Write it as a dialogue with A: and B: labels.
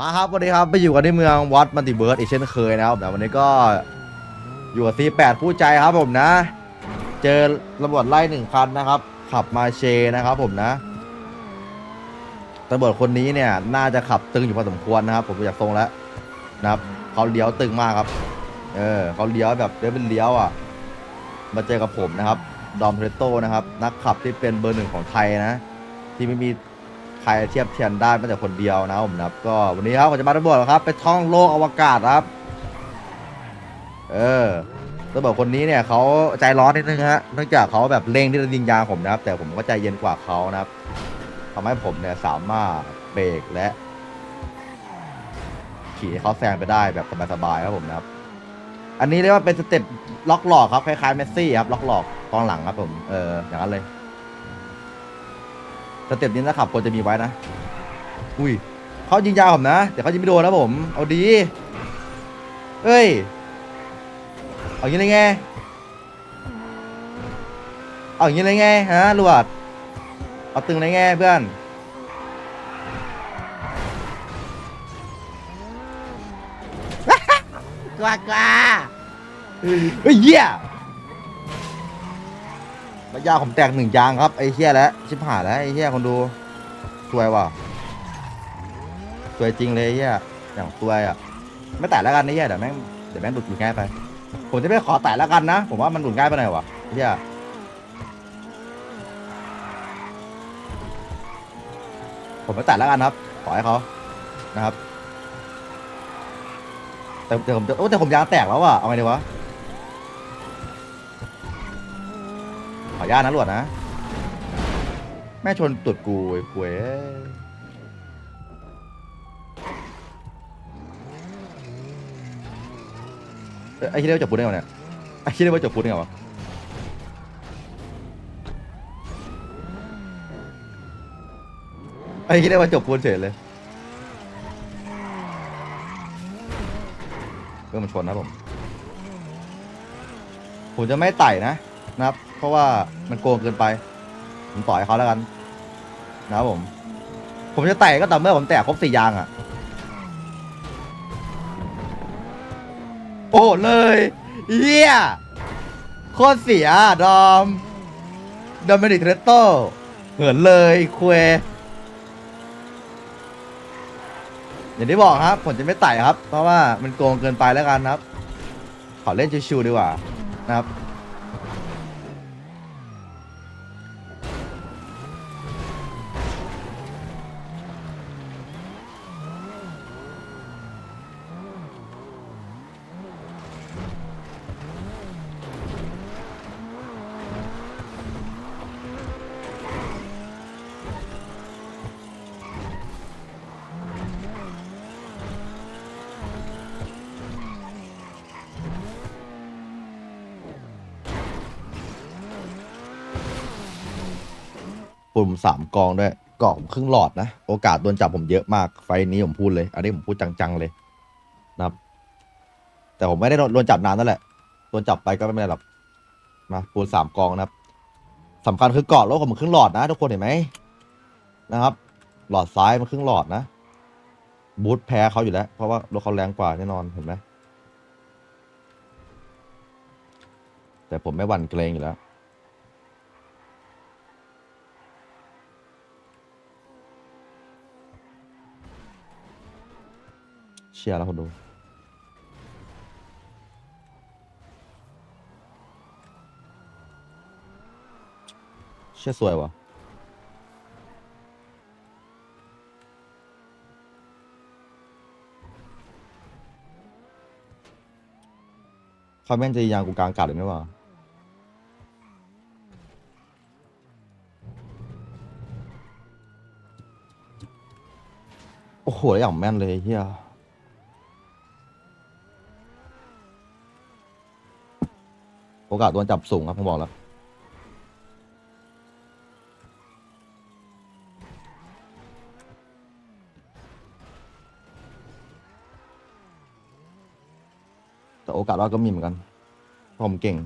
A: มาครับวันนี้ครับไปอยู่กันที่เมืองวัดมันติเบิร์ดอีกเช่นเคยนะครับแต่วันนี้ก็อยู่กับซีแปดผู้ใจครับผมนะ เจอตำรวจไล่หนึ่งคันนะครับ ขับมาเชนะครับผมนะตำรวจคนนี้เนี่ยน่าจะขับตึงอยู่พอสมควรนะครับ ผมอยากทรงแล้วนะครับเขาเลี้ยวตึงมากครับ เออเขาเลี้ยวแบบเลี้ยวเป็นเลี้ยวอะ มาเจอกับผมนะครับดอมเทรโตนะครับ นักขับที่เป็นเบอร์หนึ่งของไทยนะ ที่ไม่มี รเทียบเทียมได้แม้แต่คนเดียวนะผมนะครับ ก็วันนี้ครับผมจะมาตำรวจครับ ไปท่องโลกอวกาศครับ เออตำรวจคนนี้เนี่ยเขาใจร้อนนิดนึงฮะเนื่องจากเขาแบบเร่งที่จะยิงยางผมนะครับ แต่ผมก็ใจเย็นกว่าเขานะครับทำให้ผมเนี่ยสามารถเบรกและ ขี่ให้เขาแซงไปได้แบบสบายๆครับผมนะครับ อันนี้เรียกว่าเป็นสเต็ปล็อกหลอกครับคล้ายๆเมสซี่ครับล็อกหลอกกองหลังครับผมเอออย่างนั้นเลย สเต็ปนี้นะครับควรจะมีไว้นะ อุ้ยเขายิงยาวผมนะแต่เขายิงไม่โดนนะผม เอาดี เอ้ย เอาอย่างนี้เลยไง เอาอย่างนี้เลยไงฮะลวด เอาตึงเลยไงเพื่อน กว่ากว่าเฮ้ยเหี้ย ระยะผมแตกหนึ่งยางครับไอ้เหี้ยแล้วชิบหายแล้วไอ้เหี้ยคนดูสวยว่ะสวยจริงเลยไอ้เหี้ยอย่างสวยอะไม่แตะแล้วกันไอ้เหี้ยเดี๋ยวแม่งเดี๋ยวแม่งหลุดหลุดง่ายไป ผมจะไม่ขอแตะแล้วกันนะ ผมว่ามันหลุดง่ายไปหน่อยวะไอ้เหี้ยผมไม่แตะแล้วกันครับขอให้เขานะครับแต่แต่ผมจะโอ้แต่ผมยางแตกแล้วอะเอาไงดีวะ ขออนุ ญาตนะหลวดนะ แม่ชนตุดกูไอ้ป่วยเอ้ยไอ้ที่เรียกว่าจบปูนได้ไงวะเนี่ยไอ้ที่เรียกว่าจบปูนได้ไงวะไอ้ที่เรียกว่าจบปูนเฉยเลยเพื่อมันชนนะผมผมจะไม่ไต่นะนะครับ เพราะว่ามันโกงเกินไป ผมต่อยเขาแล้วกัน นะครับผม ผมจะไต่ก็ต่อเมื่อผมแตะครบสี่ยางอะ่ะ โอ้เลยเยี่ยโคตรเสียดอมดอมเมนิกเทรโตเหินเลยคุยอย่างที่บอกครับ ผมจะไม่ไต่ครับ เพราะว่ามันโกงเกินไปแล้วกันครับ ขอเล่นชิวๆดีกว่านะครับ ปุ่มสามกองด้วยเกาะผมครึ่งหลอดนะ โอกาสโดนจับผมเยอะมากไฟนี้ผมพูดเลย อันนี้ผมพูดจังๆเลยนะครับ แต่ผมไม่ได้โดนจับนานนั่นแหละโดนจับไปก็ไม่เป็นไรหรอกมาปูนสามกองนะครับสำคัญคือเกาะรถผมครึ่งหลอดนะทุกคนเห็นไหมนะครับ หลอดซ้ายมันครึ่งหลอดนะบูทแพ้เขาอยู่แล้ว เพราะว่ารถเขาแรงกว่าแน่นอนเห็นไหมแต่ผมไม่หวั่นเกรงอยู่แล้ว เชียร์แล้วคนดู เชี่ยสวยวะเขาแม่งจะยางกูกลางอากาศเลยไหมวะโอ้โหอย่างแม่นเลยเฮีย โอกาสโดนจับสูงครับผมบอกแล้วแต่โอกาสรอดก็มีเหมือนกันผมเก่ง